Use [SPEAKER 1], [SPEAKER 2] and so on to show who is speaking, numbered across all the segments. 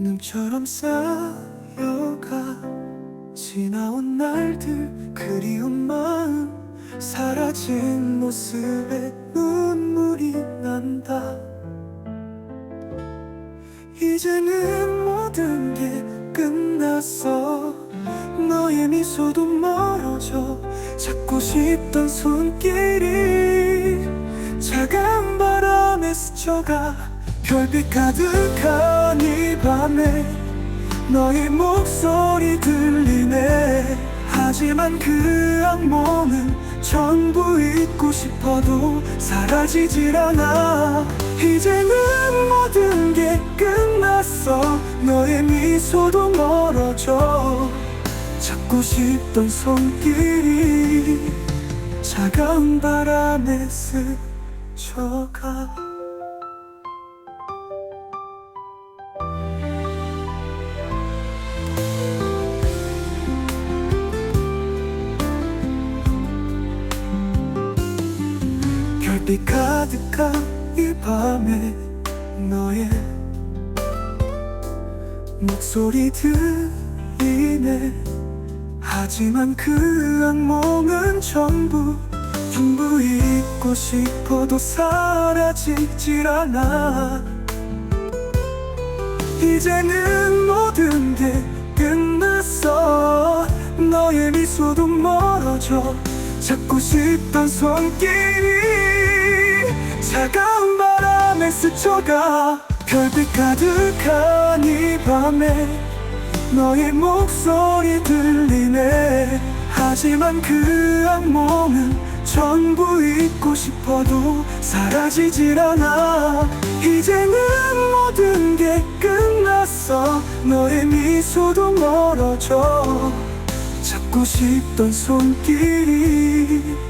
[SPEAKER 1] 눈처럼 쌓여가 지나온 날들 그리운 마음 사라진 모습에 눈물이 난다. 이제는 모든 게 끝났어. 너의 미소도 멀어져 잡고 싶던 손길이 차가운 바람에 스쳐가 별빛 가득한 이 밤에 너의 목소리 들리네. 하지만 그 악몽은 전부 잊고 싶어도 사라지질 않아. 이제는 모든 게 끝났어. 너의 미소도 멀어져. 잡고 싶던 손길이 차가운 바람에 스쳐가 별빛 가득한 이 밤에 너의 목소리 들리네. 하지만 그 악몽은 전부 전부 잊고 싶어도 사라지질 않아. 이제는 모든 게 끝났어. 너의 미소도 멀어져. 잡고 싶던 손길이 차가운 바람에 스쳐가 별빛 가득한 이 밤에 너의 목소리 들리네. 하지만 그 악몽은 전부 잊고 싶어도 사라지질 않아. 이제는 모든 게 끝났어. 너의 미소도 멀어져. 잡고 싶던 손길이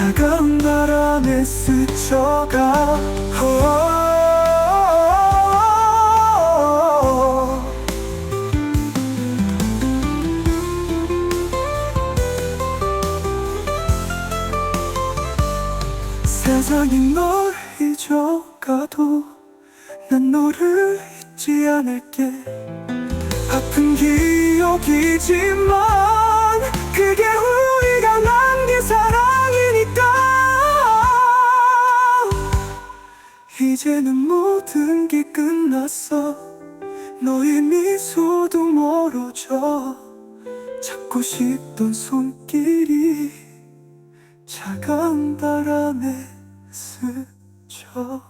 [SPEAKER 1] 차가운 바람에 스쳐가 어. 세상이 널 잊어가도 난 너를 잊지 않을게 아픈 기억이지만 이제는 모든 게 끝났어. 너의 미소도 멀어져. 잡고 싶던 손길이 차가운 바람에 스쳐가